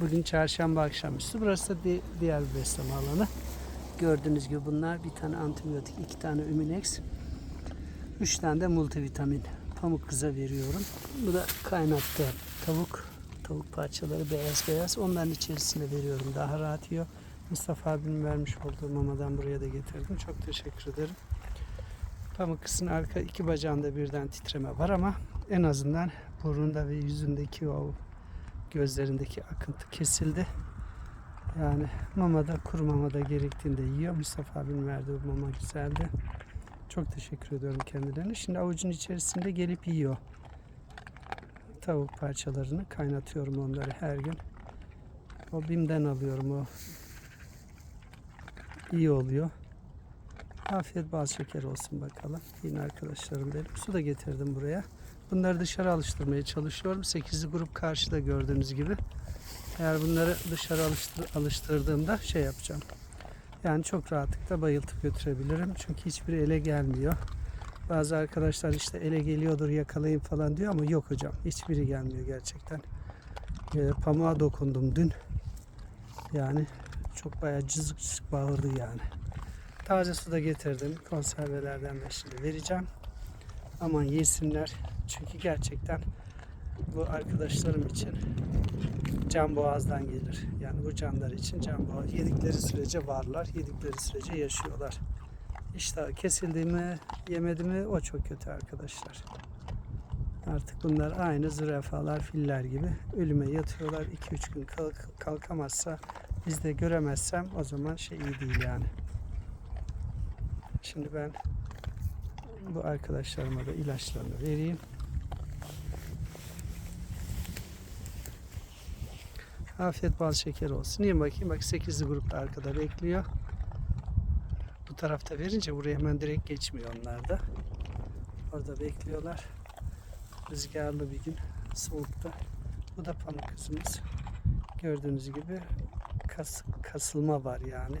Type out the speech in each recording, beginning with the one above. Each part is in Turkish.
Bugün çarşamba akşamüstü. Burası da di- diğer besleme alanı. Gördüğünüz gibi bunlar bir tane antibiyotik, iki tane Üminex, üç tane de multivitamin. Pamuk kıza veriyorum. Bu da kaynattı tavuk. Tavuk parçaları beyaz beyaz. Onların içerisine veriyorum. Daha rahat yiyor. Mustafa abim vermiş olduğu mamadan buraya da getirdim. Çok teşekkür ederim. Pamuk kızın arka iki bacağında birden titreme var ama en azından burnunda ve yüzündeki o gözlerindeki akıntı kesildi. Yani mamada kuru mamada gerektiğinde yiyor. Mustafa abim verdi bu mama güzeldi. Çok teşekkür ediyorum kendilerine. Şimdi avucun içerisinde gelip yiyor. Tavuk parçalarını kaynatıyorum onları her gün. O bimden alıyorum o. İyi oluyor. Afiyet bal şeker olsun bakalım. Yine arkadaşlarım benim. Su da getirdim buraya. Bunları dışarı alıştırmaya çalışıyorum. 8'li grup karşıda gördüğünüz gibi. Eğer bunları dışarı alıştır, alıştırdığımda şey yapacağım. Yani çok rahatlıkla bayıltıp götürebilirim. Çünkü hiçbiri ele gelmiyor. Bazı arkadaşlar işte ele geliyordur yakalayın falan diyor ama yok hocam. Hiçbiri gelmiyor gerçekten. Ee, pamuğa dokundum dün. Yani çok bayağı cızık cızık bağırdı yani. Taze su da getirdim. Konservelerden de şimdi vereceğim. Aman yesinler. Çünkü gerçekten bu arkadaşlarım için can boğazdan gelir. Yani bu canlar için can boğaz. Yedikleri sürece varlar. Yedikleri sürece yaşıyorlar. İşte kesildi mi, yemedi mi o çok kötü arkadaşlar. Artık bunlar aynı zürafalar, filler gibi ölüme yatıyorlar. 2-3 gün kalk, kalkamazsa biz de göremezsem o zaman şey iyi değil yani. Şimdi ben bu arkadaşlarıma da ilaçlarını vereyim. Afiyet bal şeker olsun. Yiyin bakayım. Bak 8'li grupta arkada bekliyor. Bu tarafta verince buraya hemen direkt geçmiyor onlar da. Orada bekliyorlar. Rüzgarlı bir gün. Soğukta. Bu da pamuk kızımız. Gördüğünüz gibi kas, kasılma var yani.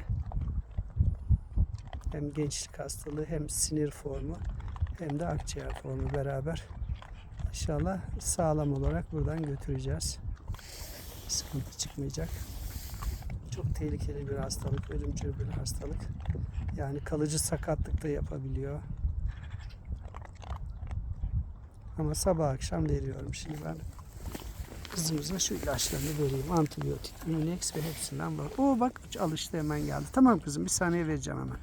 Hem gençlik hastalığı hem sinir formu hem de akciğer formu beraber. İnşallah sağlam olarak buradan götüreceğiz. Sıkıntı çıkmayacak. Çok tehlikeli bir hastalık, ölümcül bir hastalık. Yani kalıcı sakatlık da yapabiliyor. Ama sabah akşam veriyorum. Şimdi ben kızımıza şu ilaçlarını vereyim. Antibiyotik, Immunex ve hepsinden var. Oo bak alıştı hemen geldi. Tamam kızım bir saniye vereceğim hemen.